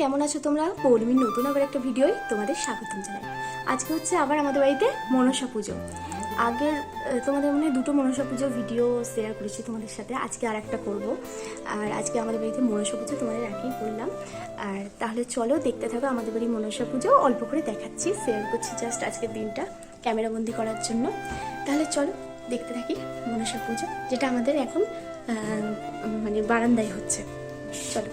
কেমন আছো তোমরা? পৌর্ণমীর নতুন আবার একটা ভিডিওই তোমাদের স্বাগতম জানাই। আজকে হচ্ছে আবার আমাদের বাড়িতে মনসা পুজো। আগের তোমাদের মনে দুটো মনসা পুজো ভিডিও শেয়ার করেছি তোমাদের সাথে, আজকে আর একটা করব। আর আজকে আমাদের বাড়িতে মনসা পুজো, তোমাদের আগেই করলাম আর তাহলে চলো দেখতে থাকো আমাদের বাড়ি মনসা পুজো, অল্প করে দেখাচ্ছি শেয়ার করছি জাস্ট আজকের দিনটা ক্যামেরাবন্দি করার জন্য। তাহলে চলো দেখতে থাকি মনসা পুজো, যেটা আমাদের এখন মানে বারান্দায় হচ্ছে। চলো।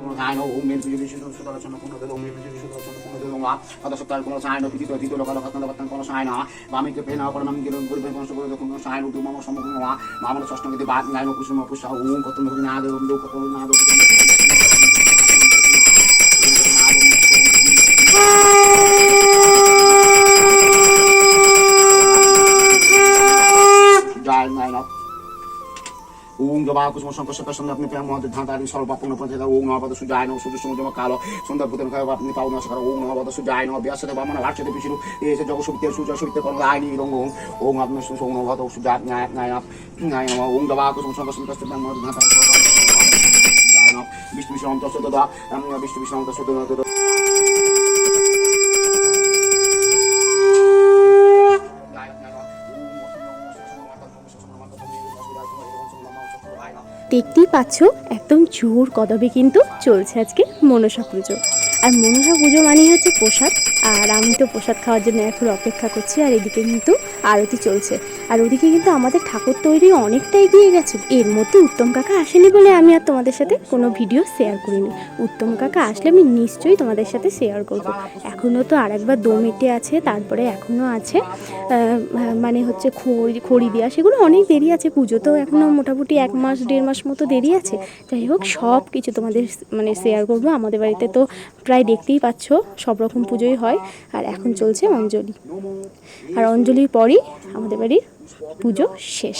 সায়ন ওম মেন পুজো বিশু সুদর্শন পূর্ণ দেব ওম মেন পুজো বিশু সুদর্শন পূর্ণ দেব ওম কত সপ্তাহ কোন সায়ন পিতি তো দিত লোকাল কত কত কোন সায়ন বামিকে পেন অপর নাম গিরন গরিব কোন সকল কোন সায়ন উদ্যম সমগ্র মামলা ষষ্ঠ গীতি বাদ গায়ন কুসুম পুষা ওম কত না দেব কত না দেব ওং জবা কুসুম শঙ্কর সত্য সন্ধ্যা আপনি প্রেম মহাদের ধান তারিখ সর্বাপূর্ণ পঞ্চায়েত ওং নবাদ সূর্য আয় সূর্য সূর্য কালো সুন্দর ভূতেন খায় আপনি পাও না সকাল ওং নবাদ সূর্য আয় ব্যাসে বামন ভাষাতে পিছিলু এসে জগৎ সবিতে সূর্য সবিতে কর্ম আয় নি রঙ ওং ওং আপনার সূর্য ওং নবাদ সূর্য আয় নায় নায় নায় ওং জবা কুসুম শঙ্কর সত্য সন্ধ্যা মহাদ ধান তারিখ বিষ্ণু বিষ্ণু অন্তঃ সত্য বিষ্ণু বিষ্ণু অন্তঃ সত্য দেখতেই পাচ্ছ, একদম জোর কদবে কিন্তু চলছে আজকে মনসা পুজো। আর মনসা পুজো মানেই হচ্ছে প্রসাদ। আর আমি তো প্রসাদ খাওয়ার জন্য এখন অপেক্ষা করছি, আর এদিকে কিন্তু আরতি চলছে। আর ওদিকে কিন্তু আমাদের ঠাকুর তৈরি অনেকটা এগিয়ে গেছে। এর মধ্যে উত্তম কাকা আসেনি বলে আমি আর তোমাদের সাথে কোনো ভিডিও শেয়ার করিনি। উত্তম কাকা আসলে আমি নিশ্চয়ই তোমাদের সাথে শেয়ার করব। এখনও তো আরেকবার দমিটে আছে, তারপরে এখনও আছে মানে হচ্ছে খড়ি খড়ি দেওয়া, সেগুলো অনেক দেরি আছে। পুজো তো এখনও মোটামুটি এক মাস, দেড় মাস মতো দেরি আছে। যাই হোক সব কিছু তোমাদের মানে শেয়ার করব। আমাদের বাড়িতে তো প্রায় দেখতেই পাচ্ছ, সব রকম পুজোই হয় আর এখন চলছে অঞ্জলি। আর অঞ্জলির পরই আমাদের বাড়ির পুজো শেষ।